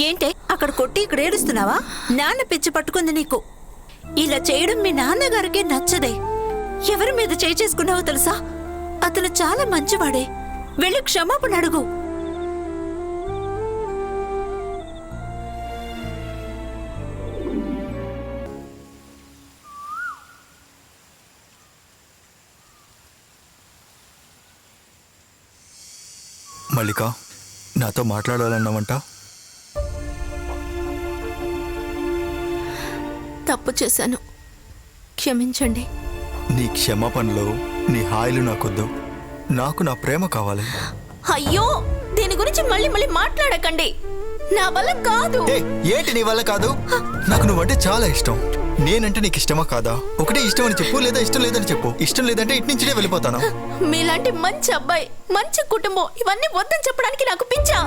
ఏంటే అక్కడ కొట్టి ఇక్కడ ఏడుస్తున్నావా? నాన్న పిచ్చి పట్టుకుంది నీకు. ఇలా చేయడం మీ నాన్నగారికి నచ్చదే. ఎవరి మీద చేయి చేసుకున్నావో తెలుసా? అతను చాలా మంచివాడే. వెళ్ళి క్షమాపణ అడుగు. మల్లిక నాతో మాట్లాడాలన్నావంటా? తప్పు చేశాను. క్షమించండి. నీ క్షమాపణలు నీ హాయిలు నాకొద్దు. నాకు నా ప్రేమ కావాలి. అయ్యో దీని గురించి మళ్ళీ మళ్ళీ మాట్లాడకండి. నా వల్ల కాదు. ఏ ఏంటి నీ వల్ల కాదు? నాకు నువ్వంటే చాలా ఇష్టం. నేనంటే నీకు ఇష్టమా కాదా? ఒకటే ఇష్టం అని చెప్పు లేదా ఇష్టం లేదని చెప్పు. ఇష్టం లేదంటే ఇటు నుంచినే వెళ్ళిపోతాను? మీలాంటి మంచి అబ్బాయి మంచి కుటుంబం ఇవన్నీ వద్దని చెప్పడానికి నాకు పిచ్చా?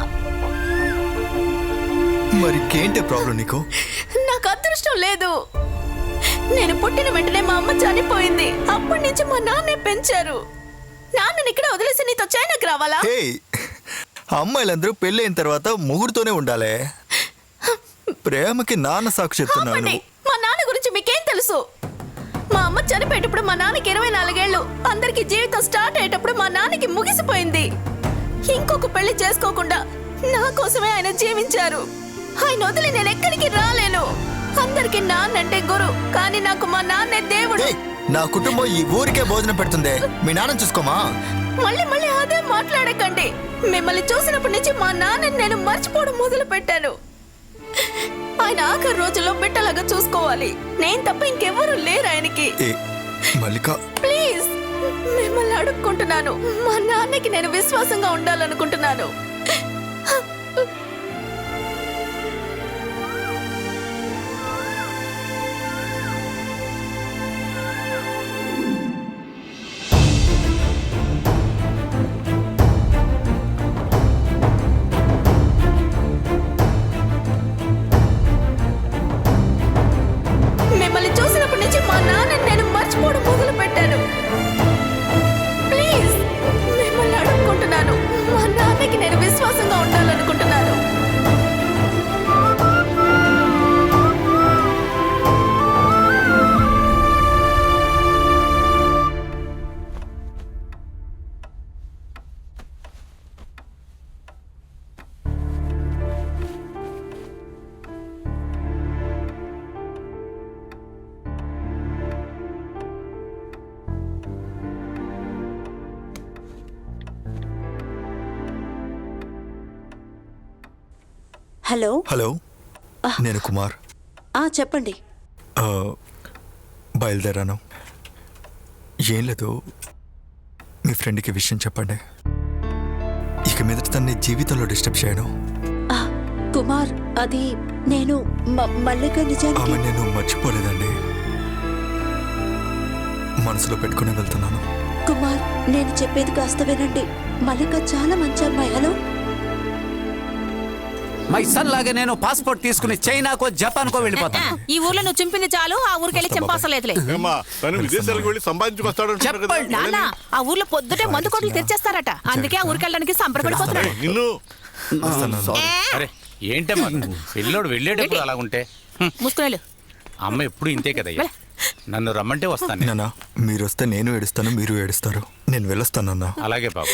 మరి ఇంకేంటి ప్రాబ్లం నీకు? నాకు అదృష్టం లేదు. నేను పుట్టిన వెంటనే మా అమ్మ చనిపోయింది. అప్పటి నుంచి మా నాన్నే పెంచారు. నాన్నని ఇక్కడ వదిలేసి నీతో చైనాకి రావాలా? హే అమ్మాయిలందరూ పెళ్ళైన తర్వాత ముగ్గురుతోనే ఉండాలి. ప్రేమకి నాన్న సాక్షి చెప్తున్నాను ఆపండి. మా నాన్న గురించి మీకేం తెలుసు? మా అమ్మ చనిపోయేటప్పుడు మా నాన్నకి ఇరవై నాలుగేళ్ళు అందరికి జీవితం స్టార్ట్ అయ్యేటప్పుడు మా నాన్నకి ముగిసిపోయింది. ఇంకొక పెళ్ళి చేసుకోకుండా నా కోసమే ఆయన జీవించారు. ఆయన వదిలి నేను ఎక్కడికి రాలేను. అందరికి నాన్నంటే గురు కానీ నాకు మా నాన్నే దేవుడు. ఏయ్, నా కుటుంబం ఈ ఊరికే భోజనం పెడుతుంది. మీ నాన్న చూసుకోమా? మళ్ళీ మళ్ళీ అదే మాట్లాడకండి. మిమ్మల్ని చూసినప్పటి నుంచి మా నాన్నని నేను మర్చిపోవడం మొదలు పెట్టాను ఆయన ఆఖరి రోజుల్లో బిడ్డలాగా చూసుకోవాలి. నేను తప్ప ఇంకెవరూ లేరు ఆయనకి. ఏ మల్లిక. ప్లీజ్ మిమ్మల్ని అడుక్కుంటున్నాను. మా నాన్నకి నేను విశ్వాసంగా ఉండాలనుకుంటున్నాను. ఉండాలనుకుంటున్నాను. హలో? హలో. నేను కుమార్. ఆ చెప్పండి. ఆ, బయలుదేరాను. ఏం లేదు. మీ ఫ్రెండ్కి విషయం చెప్పండి. ఇక మీదట తన్ని జీవితంలో డిస్టర్బ్ చేయను. ఆ, కుమార్ అది నేను మ- మల్లిక నిజానికి ఆమె నేను మర్చిపోలేదండి. మనసులో పెట్టుకుని వెళ్తున్నాను. కుమార్ నేను చెప్పేది కాస్త వినండి. మల్లిక చాలా మంచి అమ్మాయి. హలో? మై సన్ లాగా నేను పాస్పోర్ట్ తీసుకుని చైనాకో జపాన్కో వెళ్ళిపోతాను. ఈ ఊర్లో నువ్వు చింపింది చాలు ఆ ఊరికెళ్ళి చింపాసలేదులే ఏమ్మా తను విదేశాలకు వెళ్ళి సంపాదించుకొస్తాడు చెప్పండి. నాన్న ఆ ఊర్లో పొద్దుటే మందు కొట్లు తెచ్చేస్తారట అందుకే ఆ ఊరికెళ్ళడానికి సంబరపడిపోతున్నాడు. నిన్ను. వస్తున్నాను. ఏ, అరే ఏంటమ్మా? పిల్లోడు వెళ్ళేటప్పుడు అలాగుంటే. హ్మ్. ముసుకునేలు అమ్మ ఎప్పుడు ఇంతే కదయ్యా? నన్ను రమ్మంటే వస్తాను నేను. నాన్న మీరు వస్తే నేను ఏడుస్తాను మీరు ఏడుస్తారు. నేను వెళ్ళొస్తానన్నా అలాగే బాబు.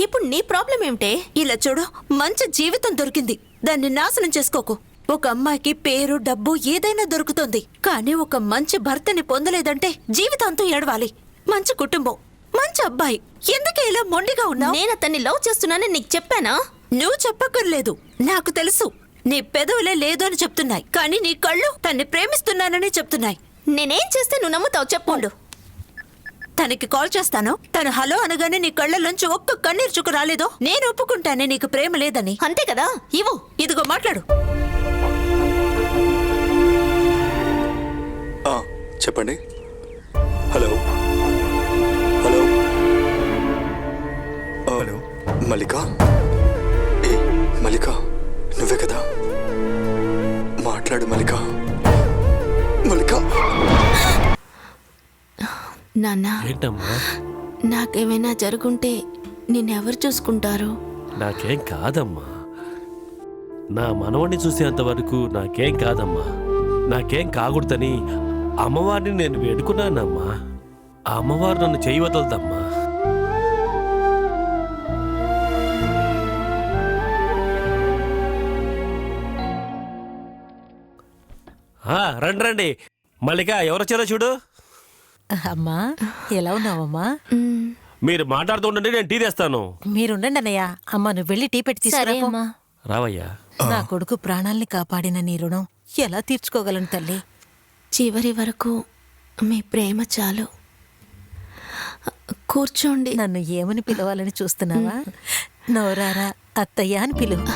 ఇప్పుడు నీ ప్రాబ్లం ఏమిటే? ఇలా చూడు మంచి జీవితం దొరికింది. దాన్ని నాశనం చేసుకోకు. ఒక అమ్మాయికి పేరు డబ్బు ఏదైనా దొరుకుతుంది. కానీ ఒక మంచి భర్తని పొందలేదంటే జీవితాంతం ఏడవాలి. మంచి కుటుంబం మంచి అబ్బాయి. ఎందుకే ఇలా మొండిగా ఉన్నావు? నేను అతన్ని లవ్ చేస్తున్నానని నీకు చెప్పానా? నువ్వు చెప్పక్కర్లేదు. నాకు తెలుసు. నీ పెదవులే లేదు అని చెప్తున్నాయి. కానీ నీ కళ్ళు తన్ని ప్రేమిస్తున్నానని చెప్తున్నాయి. నేనేం చేస్తే నువ్వు నమ్ముతావు? చెప్పుండు తనకి కాల్ చేస్తాను. తను హలో అనగానే నీ కళ్ళలోంచి ఒక్క కన్నీరు చుక్క రాలేదో? నేను ఒప్పుకుంటానే నీకు ప్రేమ లేదని. అంతే కదా? ఇవ్వు. ఇదిగో మాట్లాడు. ఆ, చెప్పండి. హలో. హలో. హలో. మల్లిక? ఏ మల్లిక నువ్వే కదా? మాట్లాడు మల్లిక. మల్లిక! నాన్న ఏంటమ్మా? నాకేమైనా జరుగుంటే నిన్నెవరు చూసుకుంటారు? నాకేం కాదమ్మా. నా మనవణ్ణి చూసేంత వరకు నాకేం కాదమ్మా. నాకేం కాకూడదని అమ్మవారిని నేను వేడుకున్నానమ్మా. ఆ అమ్మవారు నన్ను చేయవదలదమ్మా రండి రండి. మల్లిక ఎవరొచ్చారో చూడు. అమ్మా ఎలా ఉన్నావమ్మా? మీరు మాట్లాడుతూ ఉండండి నేను టీ తెస్తాను. మీరుండండి అన్నయ్య. అమ్మ నువ్వు వెళ్ళి టీ పెట్టి తీసుకురా రావయ్యా. నా కొడుకు ప్రాణాల్ని కాపాడిన నీ రుణం ఎలా తీర్చుకోగలను తల్లి? చివరి వరకు మీ ప్రేమ చాలు. కూర్చోండి. నన్ను ఏమని పిలవాలని చూస్తున్నావా? నోరారా అత్తయ్య అని పిలువు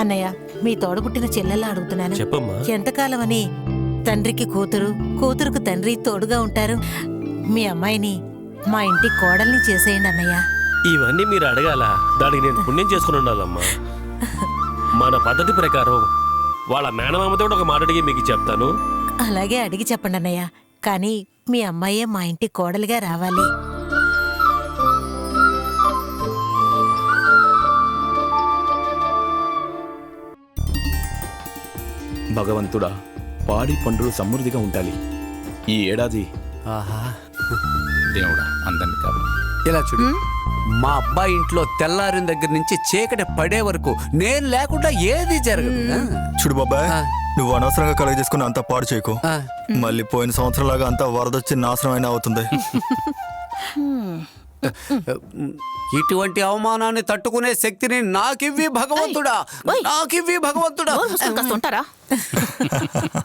అన్నయ్య మీ తోడబుట్టిన చెల్లెల్లా అడుగుతున్నాను. చెప్పమ్మా. ఎంతకాలం అని తండ్రికి కూతురు కూతురుకు తండ్రి తోడుగా ఉంటారు. మీ అమ్మాయిని మా ఇంటి కోడల్ని చేసేయండి అన్నయ్య. ఇవన్నీ మీరు అడగాల? దానికి నేను పుణ్యం చేసుకుని ఉండాలమ్మా. మన పద్ధతి ప్రకారం వాళ్ళ మేనమామతో ఒక మాట అడిగి మీకు చెప్తాను. అలాగే అడిగి చెప్పండి అన్నయ్య. కానీ మీ అమ్మాయే మా ఇంటి కోడలిగా రావాలి. భగవంతుడా పాడి పంటలు సమృద్ధిగా ఉండాలి. ఈ ఏడాది ఆహా. దేవుడా అందరినీ ఇలా చూడు. మా అబ్బాయి ఇంట్లో తెల్లారిన దగ్గర నుంచి చీకటి పడే వరకు నేను లేకుండా ఏది జరగదు? చూడు బాబాయ్. నువ్వు అనవసరంగా కలుగ చేసుకుని అంతా పాడు చేయకు. మళ్ళీ పోయిన సంవత్సరం లాగా అంతా వరదొచ్చి నాశనం అయినా అవుతుంది ఇటువంటి అవమానాన్ని తట్టుకునే శక్తిని నాకివ్వి భగవంతుడా? నాకివ్వి భగవంతుడా? ఉంటారా?